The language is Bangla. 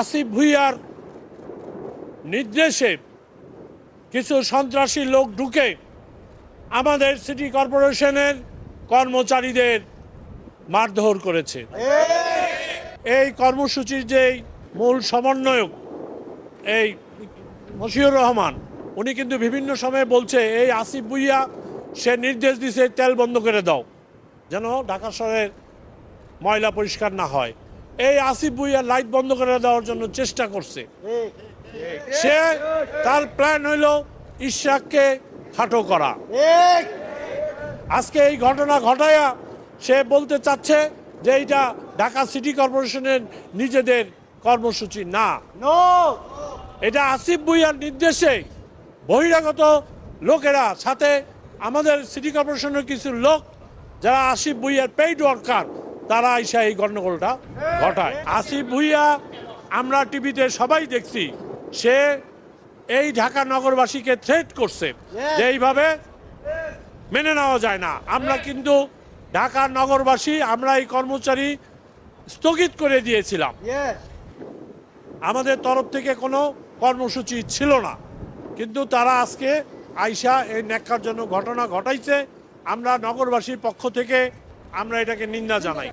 আসিফ ভুইয়ার নির্দেশে কিছু সন্ত্রাসী লোক ঢুকে আমাদের সিটি কর্পোরেশনের কর্মচারীদের মারধর করেছে। এই কর্মসূচির যেই মূল সমন্বয়ক, এই মশিউর রহমান, উনি কিন্তু বিভিন্ন সময়ে বলছে, এই আসিফ ভুইয়া, সে নির্দেশ দিছে, তেল বন্ধ করে দাও, যেন ঢাকা শহরের ময়লা পরিষ্কার না হয়। এই আসিফ ভুইয়া লাইট বন্ধ করে দেওয়ার জন্য চেষ্টা করছে। সে তার প্ল্যান হইল ইশাককে খাটো করা। আজকে এই ঘটনা ঘটায়া সে বলতে চাচ্ছে যে এইটা ঢাকা সিটি কর্পোরেশনের নিজেদের কর্মসূচি না। এটা আসিফ ভুইয়ার নির্দেশে বহিরাগত লোকেরা সাথে আমাদের সিটি কর্পোরেশনের কিছু লোক যারা আসিফ ভুইয়ার পেইড ওয়ার্কার তারা এসে এই গণ্ডগোলটা ঘটায়। আসিফ ভুইয়া আমরা টিভিতে সবাই দেখছি সে এই ঢাকা নগরবাসীকে থ্রেট করছে যে এইভাবে মেনে নেওয়া যায় না। আমরা কিন্তু ঢাকা নগরবাসী আমরা এই কর্মচারী স্থগিত করে দিয়েছিলাম। আমাদের তরফ থেকে কোনো কর্মসূচি ছিল না। কিন্তু তারা আজকে আইসা এই ন্যাক্কারজনক ঘটনা ঘটাইছে। আমরা নগরবাসীর পক্ষ থেকে আমরা এটাকে নিন্দা জানাই।